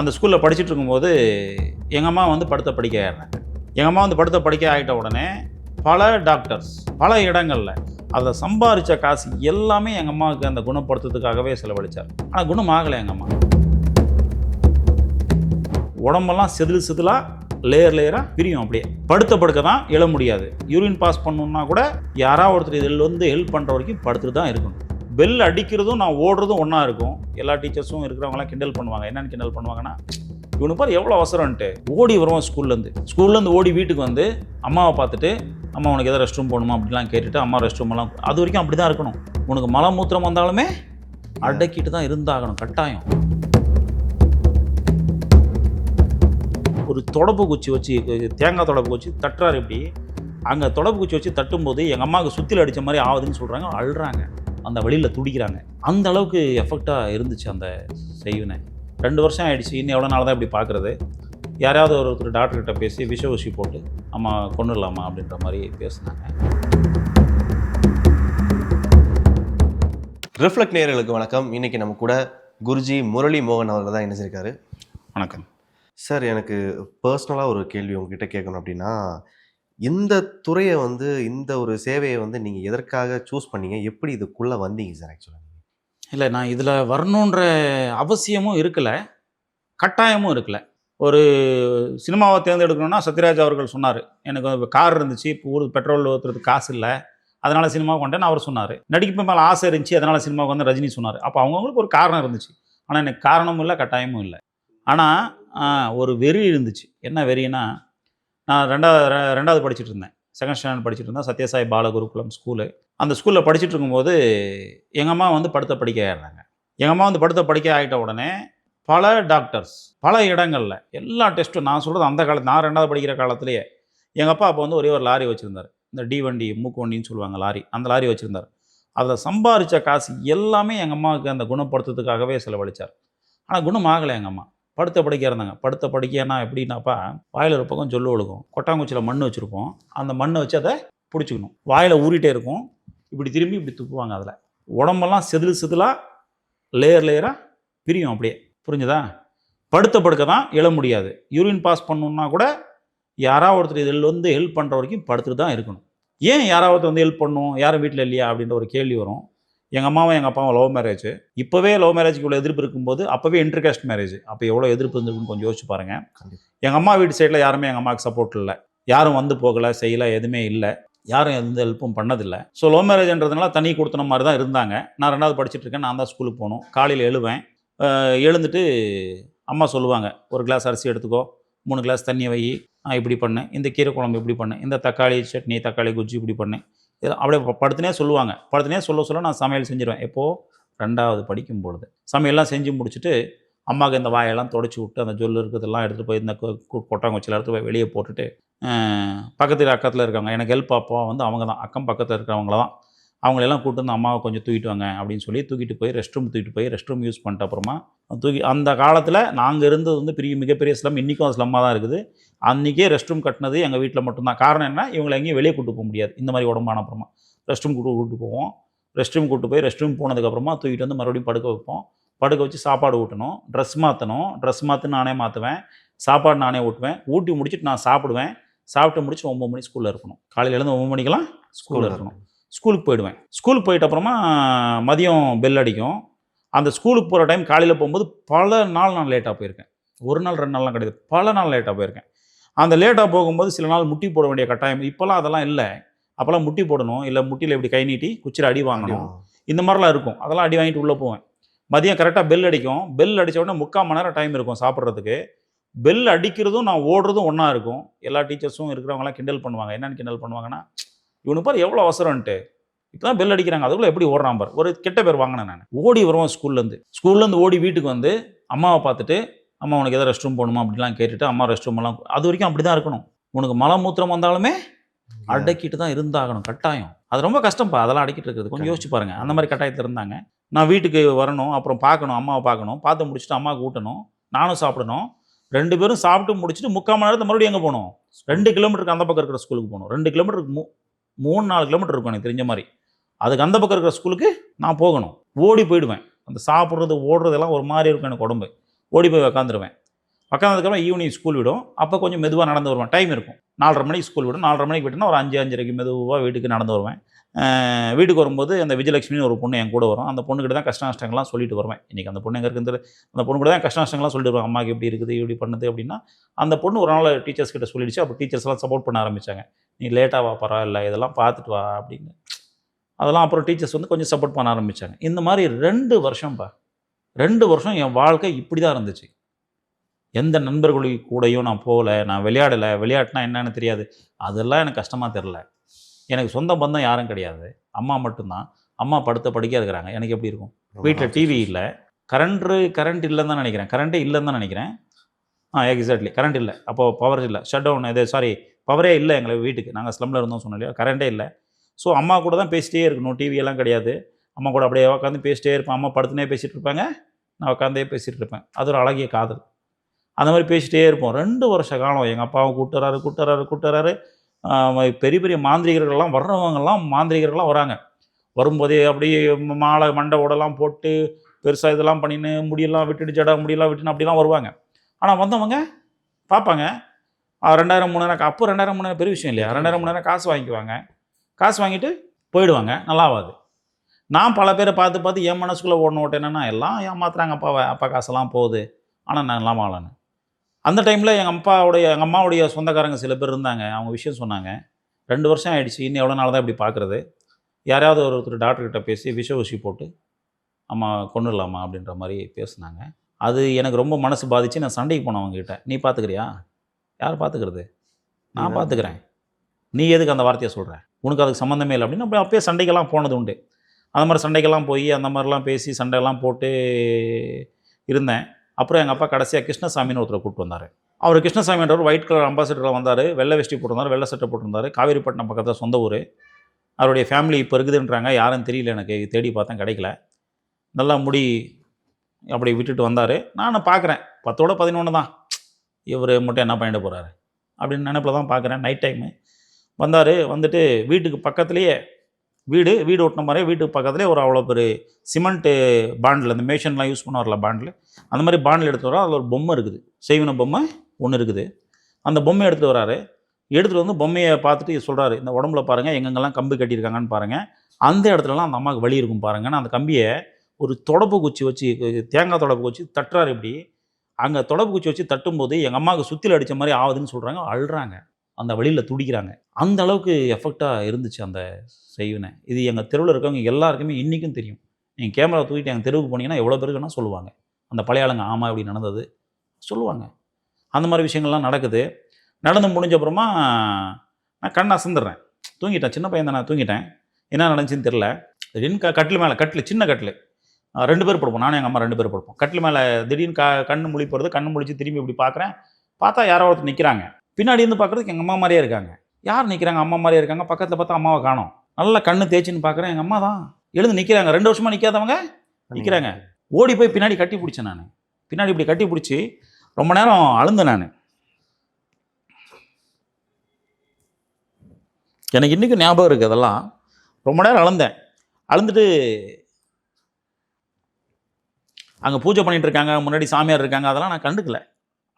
அந்த ஸ்கூலில் படிச்சுட்டு இருக்கும்போது எங்கள் அம்மா வந்து படுத்த படிக்க ஆகிடுறாங்க எங்கள் அம்மா வந்து படுத்த படிக்க ஆகிட்ட உடனே பல டாக்டர்ஸ் பல இடங்களில் அதை சம்பாரித்த காசு எல்லாமே எங்கள் அம்மாவுக்கு அந்த குணப்படுத்துறதுக்காகவே செலவழிச்சார். ஆனால் குணம் ஆகலை எங்கள் அம்மா. உடம்பெல்லாம் செதில் செதிலாக லேயர் லேயராக பிரியும் அப்படியே. படுத்த படுக்க தான் எழ முடியாது. யூரின் பாஸ் பண்ணணுன்னா கூட யாராவது ஒருத்தர் இதில் வந்து ஹெல்ப் பண்ணுற வரைக்கும் படுத்துட்டு தான் இருக்கணும். பெல் அடிக்கிறதும் நான் ஓடுறதும் ஒன்றா இருக்கும். எல்லா டீச்சர்ஸும் இருக்கிறவங்களாம் கிண்டல் பண்ணுவாங்க. என்னென்னு கிண்டல் பண்ணுவாங்கன்னா இவனு பாரு எவ்வளோ அவசரம்ன்ட்டு. ஓடி வருவான் ஸ்கூல்லேருந்து ஸ்கூல்லேருந்து ஓடி வீட்டுக்கு வந்து அம்மாவை பார்த்துட்டு அம்மா உனக்கு எதாவது ரெஸ்ட் ரூம் போகணுமா? அப்படிலாம் கேட்டுட்டு அம்மா ரெஸ்ட் ரூம் எல்லாம் அது வரைக்கும் அப்படி தான் இருக்கணும். உனக்கு மலை மூத்திரம் வந்தாலுமே அடக்கிட்டு தான் இருந்தாகணும் கட்டாயம். ஒரு தொடப்பு குச்சி வச்சு தேங்காய் தொடப்பு குச்சி தட்டுறாரு இப்படி அங்கே தொடப்பு குச்சி வச்சு தட்டும்போது எங்கள் அம்மாவுக்கு சுற்றில அடித்த மாதிரி ஆகுதுன்னு சொல்கிறாங்க அழுறாங்க. அந்த வழியில் துடிக்கிறாங்க. அந்த அளவுக்கு எஃபெக்டாக இருந்துச்சு அந்த செய்வினை ரெண்டு வருஷம் ஆயிடுச்சு. இன்னும் எவ்வளோ நாள் தான் இப்படி பார்க்குறது யாராவது ஒருத்தர் டாக்டர்கிட்ட பேசி விஷ ஊசி போட்டு அம்மா கொண்டுடலாமா அப்படின்ற மாதிரி பேசுனாங்க. ரிஃப்ளெக்ட் நேயர்களுக்கு வணக்கம். இன்னைக்கு நம்ம கூட குருஜி முரளி மோகன் அவர்கள் தான் இணைஞ்சிருக்காரு. வணக்கம். சார் எனக்கு பர்சனலாக ஒரு கேள்வி உங்ககிட்ட கேட்கணும் அப்படின்னா இந்த துறையை வந்து இந்த ஒரு சேவையை வந்து நீங்கள் எதற்காக சூஸ் பண்ணீங்க? எப்படி இதுக்குள்ளே வந்தீங்க சார் ஆக்சுவலாக இல்லை நான் இதில் வரணுன்ற அவசியமும் இருக்கலை. கட்டாயமும் இருக்கலை. ஒரு சினிமாவை தேர்ந்தெடுக்கணும்னா சத்யராஜ் அவர்கள் சொன்னார். எனக்கு கார் இருந்துச்சு இப்போ ஊர் பெட்ரோல் ஊற்றுறதுக்கு காசு இல்லை. அதனால் சினிமாவுக்கு வந்தேன்னு அவர் சொன்னார். நடிப்பு மேலே ஆசை இருந்துச்சு அதனால் சினிமாவுக்கு வந்து ரஜினி சொன்னார். அப்போ அவங்கவுங்களுக்கு ஒரு காரணம் இருந்துச்சு. ஆனால் எனக்கு காரணமும் இல்லை கட்டாயமும் இல்லை. ஆனால் ஒரு வெறி இருந்துச்சு. என்ன வெறின்னா நான் ரெண்டாவது ரெ- ரெண்டாவது படிச்சுட்டு இருந்தேன் செகண்ட் ஸ்டாண்டர்ட் படிச்சுட்டு இருந்தேன் சத்யசாய் பாலகுருகுலம் ஸ்கூலு அந்த ஸ்கூலில் படிச்சுட்டு இருக்கும்போது எங்கள் அம்மா வந்து படுத்த படிக்க ஆயிடுறாங்க. எங்கள் அம்மா வந்து படுத்த படிக்க ஆகிட்ட உடனே பல டாக்டர்ஸ் பல இடங்களில் எல்லா டெஸ்ட்டும் நான் சொல்கிறது அந்த காலத்து நான் ரெண்டாவது படிக்கிற காலத்திலேயே எங்கள் அப்பா அப்போ வந்து ஒரே ஒரு லாரி வச்சுருந்தார். இந்த டி வண்டி மூக்கு வண்டின்னு சொல்லுவாங்க லாரி அந்த லாரி வச்சுருந்தார். அதில் சம்பாரித்த காசு எல்லாமே எங்கள் அம்மாவுக்கு அந்த குணப்படுத்துறதுக்காகவே செலவழித்தார் ஆனால் குணம் ஆகலை எங்கள் அம்மா. படுத்த படுக்கையாக இருந்தாங்க. படுத்த படுக்கையானா எப்படின்னாப்பா வாயில் ஒரு பக்கம் சொல்லு ஒழுகும் கொட்டாங்குச்சியில் மண் வச்சுருப்போம். அந்த மண்ணை வச்சு அதை பிடிச்சிக்கணும். வாயில் ஊறிட்டே இருக்கும். இப்படி திரும்பி இப்படி துப்புவாங்க அதில். உடம்பெல்லாம் செதில் செதிலாக லேயர் லேயராக பிரியும் அப்படியே. புரிஞ்சுதா? படுத்த படுக்க தான் எழ முடியாது. யூரின் பாஸ் பண்ணணுன்னா கூட யாராவது ஒருத்தர் இதில் வந்து ஹெல்ப் பண்ணுற வரைக்கும் படுத்துட்டு தான் இருக்கணும். ஏன் யாராவது வந்து ஹெல்ப் பண்ணும்? யாரும் வீட்டில் இல்லையா? அப்படின்ற ஒரு கேள்வி வரும். எங்கள் அம்மாவும் எங்கள் அப்பாவும் லவ் மேரேஜ் இப்போவே லவ் மேரேஜ்க்கு இவ்வளோ எதிர்ப்பு இருக்கும்போது அப்போவே இன்டர்காஸ்ட் மேரேஜ் அப்போ எவ்வளோ எதிர்ப்பு இருந்திருக்குன்னு கொஞ்சம் யோசிச்சு பாருங்கள். எங்கள் அம்மா வீட்டு சைடில் யாருமே எங்கள் அம்மாவுக்கு சப்போர்ட் இல்லை. யாரும் வந்து போகலை செய்யலை எதுவுமே இல்லை. யாரும் எந்த ஹெல்ப்பும் பண்ணதில்லை. ஸோ லவ் மேரேஜ்ன்றதுனால தனி கொடுத்தன மாதிரி தான் இருந்தாங்க. நான் ரெண்டாவது படிச்சுட்டு இருக்கேன். நான் தான் ஸ்கூலுக்கு போகணும். காலையில் எழுவேன். எழுந்துட்டு அம்மா சொல்லுவாங்க ஒரு கிளாஸ் அரிசி எடுத்துக்கோ. மூணு கிளாஸ் தண்ணி வை. ஆ, இப்படி பண்ணு. இந்த கீரை குழம்பு இப்படி பண்ணு. இந்த தக்காளி சட்னி தக்காளி குஜ்ஜி இப்படி பண்ணு. இதெல்லாம் அப்படியே படுத்துனே சொல்லுவாங்க. படுத்துனே சொல்ல சொல்ல நான் சமையல் செஞ்சிருவேன். எப்போது ரெண்டாவது படிக்கும் பொழுது சமையல்லாம் செஞ்சு முடிச்சுட்டு அம்மாவுக்கு இந்த வாயெல்லாம் தொடச்சி விட்டு அந்த ஜொல்லு இருக்கிறதெல்லாம் எடுத்துகிட்டு போய் இந்த கொ- கு- கொட்டாங்குச்சியில் எடுத்து போய் வெளியே போட்டுட்டு பக்கத்தில் அக்கத்தில் இருக்காங்க எனக்கு ஹெல்ப் அப்போ வந்து அவங்க தான். அக்கம் பக்கத்தில் இருக்கிறவங்கள தான். அவங்களெல்லாம் கூட்டு வந்து அம்மாவை கொஞ்சம் தூக்கிட்டு வாங்க அப்படின்னு சொல்லி தூக்கிட்டு போய் ரெஸ்ட் ரூம் தூக்கிட்டு போய் ரெஸ்ட் ரூம் யூஸ் பண்ணிட்ட அப்புறமா தூக்கி அந்த காலத்தில் நாங்கள் இருந்தது வந்து பெரிய மிகப்பெரிய ஸ்லம் இன்றைக்கும் அது ஸ்லம்மாக தான் இருக்குது. அன்றைக்கே ரெஸ்ட் ரூம் கட்டினது எங்கள் வீட்டில் மட்டும்தான். காரணம் என்ன இவங்களை எங்கேயும் வெளியே கூட்டு போக முடியாது. இந்த மாதிரி உடம்பான அப்புறமா. ரெஸ்ட் ரூம் கூட்டு கூட்டு போவோம். ரெஸ்ட் ரூம் கூட்டு போய் ரெஸ்ட் ரூம் போனதுக்கப்புறமா தூக்கிட்டு வந்து மறுபடியும் படுக்க வைப்போம். படுக்க வச்சு சாப்பாடு ஊட்டணும். ட்ரெஸ் மாற்றணும் ட்ரெஸ் மாற்று நானே மாற்றுவேன் சாப்பாடு நானே ஊட்டுவேன். ஊட்டி முடிச்சுட்டு நான் சாப்பிடுவேன். சாப்பிட்டு முடிச்சு ஒம்பது மணி ஸ்கூலில் இருக்கணும். காலையில எழுந்து ஒம்பது மணிக்கெல்லாம் ஸ்கூலில் இருக்கணும். ஸ்கூலுக்கு போயிடுவேன். ஸ்கூலுக்கு போயிட்ட அப்புறமா மதியம் பெல் அடிக்கும். அந்த ஸ்கூலுக்கு போகிற டைம் காலையில் போகும்போது பல நாள் நான் லேட்டாக போயிருக்கேன். ஒரு நாள் ரெண்டு நாள்லாம் கிடையாது. பல நாள் லேட்டாக போயிருக்கேன். அந்த லேட்டாக போகும்போது சில நாள் முட்டி போட வேண்டிய கட்டாயம். இப்போல்லாம் அதெல்லாம் இல்லை. அப்போல்லாம் முட்டி போடணும். இல்லை முட்டியில் இப்படி கை நீட்டி குச்சியில் அடி வாங்கணும். இந்த மாதிரிலாம் இருக்கும். அதெல்லாம் அடி வாங்கிட்டு உள்ளே போவேன். மதியம் கரெக்டாக பெல் அடிக்கும். பெல் அடித்த உடனே முக்கால் மணி நேரம் டைம் இருக்கும் சாப்பிட்றதுக்கு. பெல் அடிக்கிறதும் நான் ஓடுறதும் ஒன்றா இருக்கும். எல்லா டீச்சர்ஸும் இருக்கிறவங்களாம் கிண்டல் பண்ணுவாங்க. என்னென்னு கிண்டல் பண்ணுவாங்கன்னா இவனு பாரு எவ்வளோ அவசரம்ன்ட்டு. இப்போ தான் பெல் அடிக்கிறாங்க. அதுக்குள்ளே எப்படி ஓடுறான் பார். ஒரு கெட்ட பேர் வாங்கினேன் நான். ஓடி வருவேன் ஸ்கூல்லேருந்து ஸ்கூல்லேருந்து ஓடி வீட்டுக்கு வந்து அம்மாவை பார்த்துட்டு அம்மா உனக்கு எதாவது ரெஸ்ட் ரூம் போகணுமா? அப்படிலாம் கேட்டுட்டு அம்மா ரெஸ்ட் ரூம் எல்லாம் அது வரைக்கும் அப்படி தான் இருக்கணும். உனக்கு மலை மூத்திரம் வந்தாலுமே அடக்கிட்டு தான் இருந்தாகணும். கட்டாயம். அது ரொம்ப கஷ்டம்ப்பா அதெல்லாம் அடக்கிட்டு இருக்கிறது கொஞ்சம் யோசிச்சு பாருங்க. அந்த மாதிரி கட்டாயத்தில் இருந்தாங்க. நான் வீட்டுக்கு வரணும் அப்புறம் பார்க்கணும் அம்மாவை பார்க்கணும். பார்த்து முடிச்சுட்டு அம்மாவுக்கு ஊட்டணும் நானும் சாப்பிடணும். ரெண்டு பேரும் சாப்பிட்டு முடிச்சுட்டு முக்கால் மணி நேரத்தை மறுபடியும் எங்கே போகணும் ரெண்டு கிலோமீட்டருக்கு அந்த பக்கம் இருக்கிற ஸ்கூலுக்கு போகணும் ரெண்டு கிலோமீட்டருக்கு மூ மூணு நாலு கிலோமீட்டர் இருக்கும் எனக்கு தெரிஞ்ச மாதிரி. அதுக்கு அந்த பக்கம் இருக்கிற ஸ்கூலுக்கு நான் போகணும். ஓடி போயிடுவேன். அந்த சாப்பிட்றது ஓடுறதெல்லாம் ஒரு மாதிரி இருக்கும் எனக்கு உடம்பு. ஓடி போய் உக்காந்துருவேன். உக்காந்ததுக்கப்புறம் ஈவினிங் ஸ்கூல் விடும். அப்போ கொஞ்சம் மெதுவாக நடந்து வருவேன். டைம் இருக்கும். நாலரை மணிக்கு ஸ்கூல் விடும். நாலரை மணிக்கு விட்டுனா ஒரு அஞ்சு அஞ்சரைக்கு மெதுவாக வீட்டுக்கு நடந்து வருவேன். வீட்டுக்கு வரும்போது அந்த விஜயலட்சுமின்னு ஒரு பொண்ணு என் கூட வரும். அந்த பொண்ணுக்கிட்ட தான் கஷ்ட நஷ்டங்கள்லாம் சொல்லிட்டு வருவேன். இன்றைக்கி அந்த பொண்ணு எங்கே இருக்குது அந்த பொண்ணு கூட தான் கஷ்ட நஷ்டங்கள்லாம் சொல்லிட்டு வருவாங்க அம்மாவுக்கு எப்படி இருக்குது இப்படி பண்ணுது அப்படின்னா அந்த பொண்ணு ஒரு நாள் டீச்சர்ஸ் கிட்ட சொல்லிடுச்சு. அப்போ டீச்சர்ஸ்லாம் சப்போர்ட் பண்ண ஆரம்பித்தாங்க நீ லேட்டாக வா பரவாயில்ல இதெல்லாம் பார்த்துட்டு வா அப்படின்னு. அதெல்லாம் அப்புறம் டீச்சர்ஸ் வந்து கொஞ்சம் சப்போர்ட் பண்ண ஆரம்பித்தாங்க இந்த மாதிரி ரெண்டு வருஷம்ப்பா ரெண்டு வருஷம் என் வாழ்க்கை இப்படி தான் இருந்துச்சு. எந்த நண்பர்களுக்கு கூடயும் நான் போகலை நான் விளையாடலை. விளையாட்டுனா என்னன்னு தெரியாது. அதெல்லாம் எனக்கு கஷ்டமாக தெரில எனக்கு சொந்த பந்தம் யாரும் கிடையாது. அம்மா மட்டும்தான். அம்மா படுத்த படிக்க இருக்கிறாங்க. எனக்கு எப்படி இருக்கும்? வீட்டில் டிவி இல்லை. கரண்ட்டு கரண்ட் இல்லைன்னு தான் நினைக்கிறேன். கரண்ட்டே இல்லைன்னு தான் நினைக்கிறேன். ஆ எக்ஸாக்ட்லி கரண்ட் இல்லை. அப்போது பவர் இல்லை. ஷட் டவுன் இது சாரி பவரே இல்லை எங்களை வீட்டுக்கு. நாங்கள் ஸ்லம்மில் இருந்தோம் சொன்னோம் இல்லையா? கரண்ட்டே இல்லை. ஸோ அம்மா கூட தான் பேசிட்டே இருக்கணும். டிவி எல்லாம் கிடையாது. அம்மா கூட அப்படியே உட்காந்து பேசிட்டே இருப்பேன். அம்மா படுத்துனே பேசிகிட்டு இருப்பாங்க. நான் உட்காந்தே பேசிகிட்டு இருப்பேன். அது ஒரு அழகிய காதல். அந்த மாதிரி பேசிட்டே இருப்போம். ரெண்டு வருஷ காலம். எங்கள் அப்பாவை கூட்டுறாரு கூட்டுறாரு கூட்டுறாரு பெரிய பெரிய மாந்திரிகர்கள்லாம் வர்றவங்கெல்லாம் மாந்திரிகர்கள்லாம் வராங்க. வரும்போதே அப்படியே மாலை மண்டை உடலாம் போட்டு பெருசாக இதெல்லாம் பண்ணின்னு முடியெல்லாம் விட்டுட்டு ஜடா முடியெல்லாம் விட்டுன்னு அப்படிலாம் வருவாங்க. ஆனால் வந்தவங்க பார்ப்பாங்க. ரெண்டாயிரம் மூணாயிரம் அப்போ ரெண்டாயிரம் மூணாயிரம் பெரிய விஷயம் இல்லையா? ரெண்டாயிரம் மூணாயிரம் காசு வாங்கிக்குவாங்க. காசு வாங்கிட்டு போயிடுவாங்க. நல்லாவாது நான் பல பேரை பார்த்து பார்த்து என் மனசுக்குள்ளே ஓடணும் ஓட்ட எல்லாம் ஏமாத்துறாங்க அப்பாவை. அப்பா காசெல்லாம் போகுது. ஆனால் நான் எல்லாம் ஆளன்னு அந்த டைமில் எங்கள் அப்பாவுடைய எங்கள் அம்மாவுடைய சொந்தக்காரங்க சில பேர் இருந்தாங்க. அவங்க விஷயம் சொன்னாங்க. ரெண்டு வருஷம் ஆயிடுச்சு. இன்னும் எவ்வளோ நாள் தான் இப்படி பார்க்குறது யாரையாவது ஒருத்தர் டாக்டர்கிட்ட பேசி விஷ ஊசி போட்டு அம்மா கொண்டுடலாமா அப்படின்ற மாதிரி பேசுனாங்க. அது எனக்கு ரொம்ப மனசு பாதிச்சு நான் சண்டைக்கு போனேன் அவங்ககிட்ட நீ பார்த்துக்கிறியா யார் பார்த்துக்கிறது நான். பார்த்துக்கிறேன் நீ எதுக்கு அந்த வார்த்தையை சொல்கிற உனக்கு அதுக்கு சம்மந்தமே இல்லை. அப்படின்னு அப்போ அப்பயே சண்டைக்கெல்லாம் போனது உண்டு. அந்த மாதிரி சண்டைக்கெல்லாம் போய் அந்த மாதிரிலாம் பேசி சண்டையெல்லாம் போட்டு இருந்தேன். அப்புறம் எங்கள் அப்பா கடைசியாக கிருஷ்ணசாமின்னு ஒருத்தர் கூப்பிட்டு வந்தார். அவர் கிருஷ்ணசாமின்றவர் ஒயிட் கலர் அம்பாசிடரில் வந்தார் வெள்ளை வெஷ்டி போட்டிருந்தார் வெள்ளை சட்டை போட்டிருந்தார் காவேரிப்பட்டினம் பக்கத்தில் சொந்த ஊர். அவருடைய ஃபேமிலி இப்போ இருக்குதுன்றாங்க யாரும் தெரியல எனக்கு தேடி பார்த்தேன் கிடைக்கல. நல்லா முடி அப்படி விட்டுட்டு வந்தார். நானும் பார்க்குறேன் பத்தோட பதினொன்று தான். இவர் மட்டும் என்ன பண்ணிட்டு போகிறாரு அப்படின்னு நினைப்பில் தான் பார்க்குறேன் நைட் டைமு வந்தார் வந்துட்டு வீட்டுக்கு பக்கத்துலேயே வீடு வீடு ஓட்டின மாதிரியே வீட்டுக்கு பக்கத்துலேயே ஒரு அவ்வளோ பெரிய சிமெண்ட்டு பாண்டில் இந்த மேஷன்லாம் யூஸ் பண்ணுவார்ல பாண்டில் அந்த மாதிரி பாண்டில் எடுத்து வரோம் அதில் ஒரு பொம்மை இருக்குது. செய்வின பொம்மை ஒன்று இருக்குது. அந்த பொம்மையை எடுத்துகிட்டு வராரு எடுத்துகிட்டு வந்து பொம்மையை பார்த்துட்டு சொல்கிறாரு இந்த உடம்புல பாருங்கள் எங்கெங்கெல்லாம் கம்பி கட்டியிருக்காங்கன்னு பாருங்கள் அந்த இடத்துலலாம் அந்த அம்மாவுக்கு வழி இருக்கும் பாருங்கன்னு அந்த கம்பியை ஒரு தொடப்பு குச்சி வச்சு தேங்காய் தொடப்பு குச்சி தட்டுறாரு இப்படி அங்கே தொடப்பு குச்சி வச்சு தட்டும்போது எங்கள் அம்மாவுக்கு சுற்றில் அடித்த மாதிரி ஆகுதுன்னு சொல்கிறாங்க அழுறாங்க. அந்த வழியில் துடிக்கிறாங்க. அந்த அளவுக்கு எஃபெக்டாக இருந்துச்சு அந்த செய்வினை. இது எங்கள் தெருவில் இருக்கவங்க எல்லாருக்குமே இன்றைக்கும் தெரியும். நீங்கள் கேமரா தூக்கிட்டு எங்கள் தெருவுக்கு போனீங்கன்னா எவ்வளோ பேருக்கு சொல்லுவாங்க. அந்த பழைய ஆளுங்க ஆமாம் இப்படி நடந்தது சொல்லுவாங்க. அந்த மாதிரி விஷயங்கள்லாம் நடக்குது. நடந்து முடிஞ்ச அப்புறமா நான் கண் அசந்துடுறேன். தூங்கிட்டேன். சின்ன பையன் தான் நான் தூங்கிட்டேன். என்ன நடந்துச்சுன்னு தெரில திடீர்னு க கட்டில் மேலே கட்டில் சின்ன கட்டில். ரெண்டு பேர் படுப்போம். நானும் எங்கள் அம்மா ரெண்டு பேர் படுப்போம். கட்டில் மேலே திடீர்னு க கண்ணு முழி போகிறது கண்ணு முழிச்சு திரும்பி இப்படி பார்க்குறேன் பார்த்தா யாரோ ஒருத்தர் நிற்கிறாங்க பின்னாடி இருந்து பார்க்குறதுக்கு எங்கள் அம்மா மாதிரியே இருக்காங்க. யார் நிற்கிறாங்க அம்மா மாதிரியே இருக்காங்க. பக்கத்தில் பார்த்தா அம்மாவை காணும். நல்லா கண்ணு தேய்ச்சின்னு பார்க்குறேன். எங்கள் அம்மா தான். எழுந்து நிற்கிறாங்க ரெண்டு வருஷமாக நிற்காதவங்க நிற்கிறாங்க ஓடி போய் பின்னாடி கட்டி பிடிச்சேன் நான். பின்னாடி இப்படி கட்டி பிடிச்சி ரொம்ப நேரம் அழுந்தேன் நான். எனக்கு இன்றைக்கும் ஞாபகம் இருக்குது அதெல்லாம். ரொம்ப நேரம் அழுந்தேன். அழுந்துட்டு அங்கே பூஜை பண்ணிட்டு இருக்காங்க. முன்னாடி சாமியார் இருக்காங்க. அதெல்லாம் நான் கண்டுக்கல.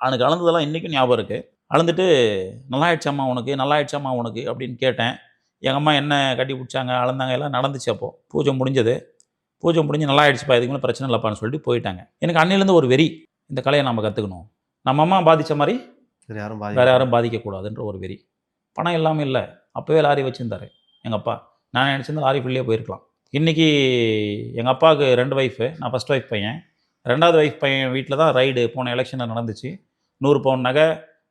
அவனுக்கு அழுந்ததெல்லாம் இன்றைக்கும் ஞாபகம் இருக்குது அழுந்துட்டு நல்லா ஆயிடுச்சாம்மா உனக்கு நல்லா ஆயிடுச்சாம்மா உனக்கு அப்படின்னு கேட்டேன். எங்கள் அம்மா என்ன கட்டி பிடிச்சாங்க அழுந்தாங்க எல்லாம் நடந்துச்சு அப்போது பூஜை முடிஞ்சது. பூஜை முடிஞ்சு நல்லா ஆயிடுச்சுப்பா இதுக்கு மேலே பிரச்சனை இல்லைப்பான்னு சொல்லிட்டு போயிட்டாங்க. எனக்கு அன்னிலேருந்து ஒரு வெறி. இந்த கலையை நம்ம கற்றுக்கணும் நம்ம அம்மா பாதித்த மாதிரி வேற யாரும் வேறு யாரும் பாதிக்கக்கூடாதுன்ற ஒரு வெறி. பணம் இல்லாமல் இல்லை. அப்போவே லாரி வச்சுருந்தாரு எங்கள் அப்பா. நான் நினச்சிருந்தா லாரி ஃபுல்லே போயிருக்கலாம். இன்றைக்கி எங்கள் அப்பாவுக்கு ரெண்டு ஒய்ஃபு நான் ஃபஸ்ட் ஒய்ஃப் பையன். ரெண்டாவது ஒய்ஃப் பையன் வீட்டில் தான் ரைடு போன எலெக்ஷனில் நடந்துச்சு. நூறு பவுன் நகை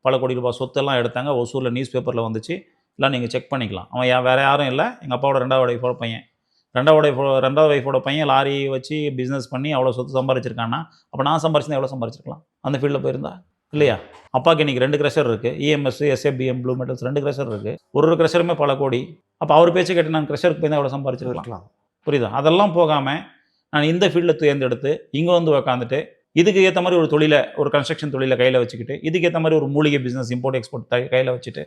பல கோடி ரூபாய் சொத்தெல்லாம் எடுத்தாங்க. ஒசூரில் நியூஸ் பேப்பரில் வந்துச்சு. எல்லாம் நீங்கள் செக் பண்ணிக்கலாம். அவன் யா வேறு யாரும் இல்லை. எங்கள் அப்பாவோட ரெண்டாவது ஒய்ஃபோட பையன். ரெண்டாவது ஒய்ஃபோ ரெண்டாவது ஒய்ஃபோட பையன் லாரி வச்சு பிஸ்னஸ் பண்ணி அவ்வளோ சொத்து சம்பாரிச்சிருக்கான்னா அப்போ நான் சம்பாரிச்சிருந்தா எவ்வளோ சம்பாரிச்சிருக்கலாம்? அந்த ஃபீல்டில் போயிருந்தா? இல்லையா? அப்பாவுக்கு இன்றைக்கி ரெண்டு க்ரெஷர் இருக்குது இஎம்எஸ் எஸ்ஏபிஎம் ப்ளூ மெட்டல்ஸ் ரெண்டு க்ரெஷர் இருக்குது ஒரு ஒரு க்ரெஷருமே பல கோடி. அப்போ அவர் பேச்சு கேட்டு நான் க்ரெஷருக்கு போய் தான் எவ்வளோ சம்பாரிச்சிருக்கலாம் புரியுதா? அதெல்லாம் போகாமல் நான் இந்த ஃபீல்டில் தேர்ந்தெடுத்து இங்கே வந்து உக்காந்துட்டு இதுக்கு ஏற்ற மாதிரி ஒரு தொழிலை ஒரு கன்ஸ்ட்ரக்ஷன் தொழிலை கையில் வச்சுக்கிட்டு இதுக்கு ஏற்ற மாதிரி ஒரு மூலிகை பிஸ்னஸ் இம்போர்ட் எக்ஸ்போர்ட் கையில் வச்சுட்டு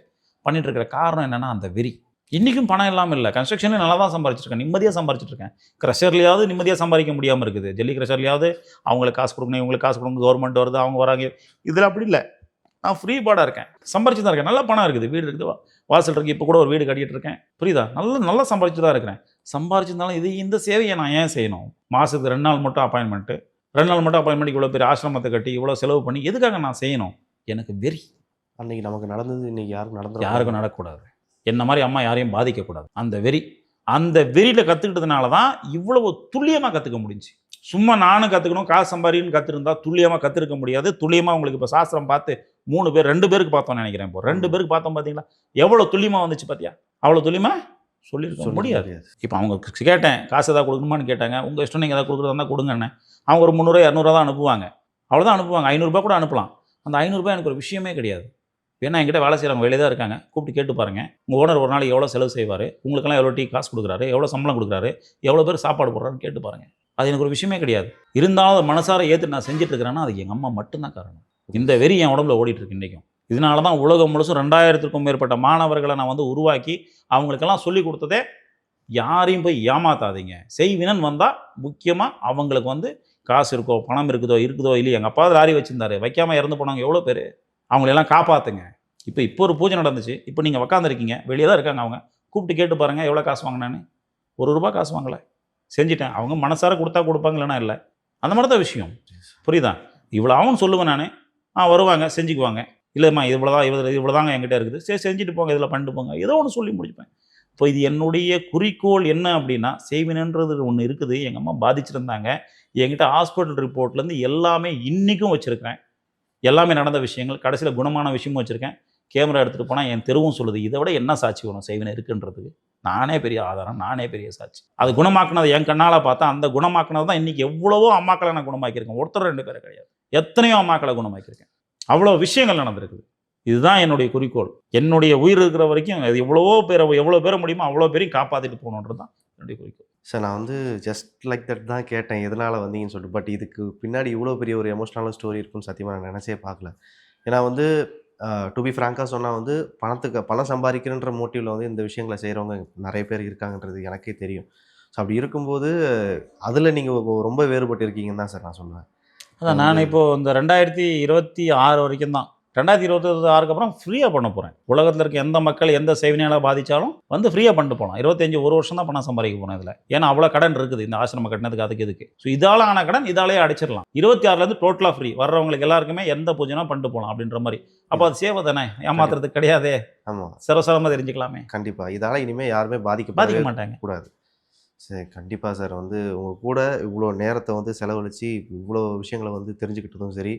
பண்ணிட்டு இருக்கிற காரணம் என்னென்னா அந்த வெறி. இன்றைக்கும் பணம் இல்லாமல் இல்லை. கன்ஸ்ட்ரக்ஷனே நல்லா தான் சம்பாரிச்சிருக்கேன். நிம்மதியாக சம்பாரிச்சிட்டு இருக்கேன் க்ரெஷர்லையாவது நிம்மதியாக சம்பாதிக்க முடியாமல் இருக்குது. ஜெல்லி க்ரெஷர்லையாவது அவங்களுக்கு காசு கொடுக்கணும் இவங்களுக்கு காசு கொடுக்கணும் கவர்மெண்ட் வருது அவங்க வராங்க. இதில் அப்படி இல்லை. நான் ஃப்ரீ பாடாக இருக்கேன். சம்பாரிச்சு தான் இருக்கேன். நல்ல பணம் இருக்குது. வீடு இருக்குது. வாசல் இருக்குது இப்போ கூட ஒரு வீடு கட்டிட்டு இருக்கேன். புரியுதா? நல்ல நல்லா சம்பாரிச்சு தான் இருக்கிறேன். சம்பாரிச்சிருந்தாலும் இது இந்த சேவையை நான் ஏன் செய்யணும்? மாதத்துக்கு ரெண்டு நாள் மட்டும் அப்பாயின்மெண்ட்டு ரெண்டு நாள் மட்டும் அப்பாயின்மெண்ட் இவ்வளோ பெரிய ஆசிரமத்தை கட்டி இவ்வளோ செலவு பண்ணி எதுக்காக நான் செய்யணும்? எனக்கு வெறி. அன்னைக்கு நமக்கு நடந்தது இன்னைக்கு யாருக்கும் நடந்துரும் யாருக்கும் நடக்கக்கூடாது. என்ன மாதிரி அம்மா யாரையும் பாதிக்கக்கூடாது. அந்த வெறி அந்த வெறியில் கற்றுக்கிட்டதுனால தான் இவ்வளவு துல்லியமாக கற்றுக்க முடிஞ்சு. சும்மா நானும் கற்றுக்கணும் காசு சம்பாரின்னு கற்றுருந்தா துல்லியமாக கற்றுருக்க முடியாது. துல்லியமாக உங்களுக்கு இப்போ சாஸ்திரம் பார்த்து மூணு பேர் ரெண்டு பேருக்கு பார்த்தோம்னு நினைக்கிறேன் இப்போ. ரெண்டு பேருக்கு பார்த்தோம் பார்த்தீங்களா? எவ்வளோ துல்லியமாக வந்துச்சு பார்த்தியா அவ்வளோ துல்லியமாக சொல்லியிருக்க சொல்ல முடியாது. இப்போ அவங்க கேட்டேன் காசு ஏதாவது கொடுக்கணுமான்னு கேட்டாங்க உங்கள் இஷ்டம் நீங்கள் ஏதாவது கொடுக்குறதா இருந்தால் கொடுங்கண்ணே. அவங்க ஒரு முந்நூறு இரநூறுவா தான் அனுப்புவாங்க. அவ்வளோதான் அனுப்புவாங்க. ஐநூறுரூபா கூட அனுப்பலாம். அந்த ஐநூறுரூபா எனக்கு ஒரு விஷயமே கிடையாது. ஏன்னா என்கிட்ட வேலை செய்கிறவங்க வெளியே தான் இருக்காங்க. கூப்பிட்டு கேட்டு பாருங்க. உங்கள் ஓனர் ஒரு நாளைக்கு எவ்வளோ செலவு செய்வார்? உங்களுக்கெல்லாம் எவ்வளோ டீ காசு கொடுக்குறாரு? எவ்வளோ சம்பளம் கொடுக்குறாரு? எவ்வளோ பேர் சாப்பாடு போடுறாருன்னு கேட்டு பாருங்க. அது எனக்கு ஒரு விஷயமே கிடையாது. இருந்தாலும் அதை மனசார ஏற்று நான் செஞ்சுட்டு இருக்கிறேன்னா அதுக்கு எங்கள் அம்மா மட்டும்தான் காரணம். இந்த வெறி என் உடம்புல ஓடிட்டு இருக்கு இன்றைக்கும் இதனால தான் உலகம் முழுசும் ரெண்டாயிரத்துக்கும் மேற்பட்ட மாணவர்களை நான் வந்து உருவாக்கி அவங்களுக்கெல்லாம் சொல்லி கொடுத்ததே யாரையும் போய் ஏமாத்தாதீங்க. செய்வினன் வந்தால் முக்கியமாக அவங்களுக்கு வந்து காசு இருக்கோ பணம் இருக்குதோ இருக்குதோ இல்லையோ எங்கள் அப்பா லாரி வச்சிருந்தாரு. வைக்காமல் இறந்து போனவங்க எவ்வளோ பேர்? அவங்களெல்லாம் காப்பாற்றுங்க இப்போ இப்போ ஒரு பூஜை நடந்துச்சு. இப்போ நீங்கள் உக்காந்துருக்கீங்க. வெளியே தான் இருக்காங்க அவங்க. கூப்பிட்டு கேட்டு பாருங்கள் எவ்வளோ காசு வாங்கினான்னு. ஒரு ரூபா காசு வாங்கலை. செஞ்சிட்டேன். அவங்க மனசார கொடுத்தா கொடுப்பாங்க இல்லை. அந்த மாதிரி தான் விஷயம். புரியுதா? இவ்வளோ ஆகும்னு சொல்லுவேன் நான். ஆ வருவாங்க செஞ்சுக்குவாங்க. இல்லைம்மா இவ்வளோ தான் இவ்வளோ இவ்வளோ தாங்க என்கிட்ட இருக்குது. சரி செஞ்சுட்டு போங்க இதில் பண்ணிட்டு போங்க. ஏதோ ஒன்று சொல்லி முடிப்பேன் இப்போ இது என்னுடைய குறிக்கோள் என்ன அப்படின்னா செய்வினன்றது ஒன்று இருக்குது. எங்கள் அம்மா பாதிச்சிருந்தாங்க. என்கிட்ட ஹாஸ்பிட்டல் ரிப்போர்ட்லேருந்து எல்லாமே இன்றைக்கும் வச்சுருக்கேன் எல்லாமே நடந்த விஷயங்கள் கடைசியில் குணமான விஷயமும் வச்சுருக்கேன். கேமரா எடுத்துகிட்டு போனால் என் தெருவும் சொல்லுது இதை விட என்ன சாட்சி வேணும் செய்வினை இருக்குன்றதுக்கு. நானே பெரிய ஆதாரம் நானே பெரிய சாட்சி. அது குணமாக்குனது என் கண்ணால் பார்த்தா அந்த குணமாக்குனது தான் இன்றைக்கி எவ்வளவோ அம்மாக்களை நான் குணமாக்கியிருக்கேன். ஒருத்தர் ரெண்டு பேரை கிடையாது. எத்தனையோ அம்மாக்களை குணமாக்கியிருக்கேன். அவ்வளோ விஷயங்கள் நடந்திருக்குது. இதுதான் என்னுடைய குறிக்கோள். என்னுடைய உயிர் இருக்கிற வரைக்கும் அது எவ்வளவோ பேரை எவ்வளோ பேரை முடியுமோ அவ்வளோ பேரையும் காப்பாற்றிட்டு போகணுன்றது தான் என்னுடைய குறிக்கோள். சார் நான் வந்து ஜஸ்ட் லைக் தட் தான் கேட்டேன். எதனால் வந்தீங்கன்னு சொல்லிட்டு. பட் இதுக்கு பின்னாடி இவ்வளோ பெரிய ஒரு எமோஷனலான ஸ்டோரி இருக்குன்னு சத்தியமாக நான் நினச்சே பார்க்கல. ஏன்னா வந்து டு பி ஃப்ராங்காக சொன்னால் வந்து பணத்துக்கு பணம் சம்பாதிக்கிறன்ற மோட்டிவில் வந்து இந்த விஷயங்களை செய்கிறவங்க நிறைய பேர் இருக்காங்கன்றது எனக்கே தெரியும். ஸோ அப்படி இருக்கும்போது அதில் நீங்கள் ரொம்ப வேறுபட்டு இருக்கீங்கன்னு தான் சார் நான் சொல்லுவேன். அதான் நான் இப்போது இந்த ரெண்டாயிரத்தி இருபத்தி ஆறு வரைக்கும் தான் ரெண்டாயிரத்தி இருபத்தி ஆறுக்கு அப்புறம் ஃப்ரீயாக பண்ண போகிறேன் உலகத்தில் இருக்க எந்த மக்கள் எந்த சேவனையால் பாதித்தாலும் வந்து ஃப்ரீயாக பண்ணிட்டு போகலாம் இருபத்தஞ்சி ஒரு வருஷம் தான் பணம் சம்பாதிக்க போனேன் இதில். ஏன்னா அவ்வளோ கடன் இருக்குது. இந்த ஆசிரமம் கட்டினதுக்கு அதுக்கு இதுக்கு ஸோ இதால் ஆன கடன் இதாலே அடிச்சிடலாம். இருபத்தி ஆறுலேருந்து டோட்டலாக ஃப்ரீ வர்றவங்களுக்கு எல்லாருக்குமே எந்த பூஜைனா பண்ணிட்டு போகலாம் அப்படின்ற மாதிரி. அப்போ அது சேவை தானே? ஏமாத்துறதுக்கு கிடையாதே. ஆமாம் சிரசரமாக தெரிஞ்சுக்கலாமே. கண்டிப்பாக இதால் இனிமேல் யாருமே பாதிக்க பாதிக்க மாட்டாங்க. கூடாது. சரி கண்டிப்பாக சார். வந்து உங்கள் கூட இவ்வளோ நேரத்தை வந்து செலவழித்து இவ்வளோ விஷயங்களை வந்து தெரிஞ்சுக்கிட்டதும் சரி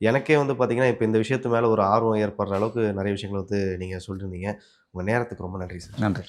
எனக்கே வந்து பார்த்திங்கன்னா இப்போ இந்த விஷயத்து மேலே ஒரு ஆர்வம் ஏற்படுற அளவுக்கு நிறைய விஷயங்களை வந்து நீங்கள் சொல்லியிருந்தீங்க உங்கள் நேரத்துக்கு ரொம்ப நன்றி சார். நன்றி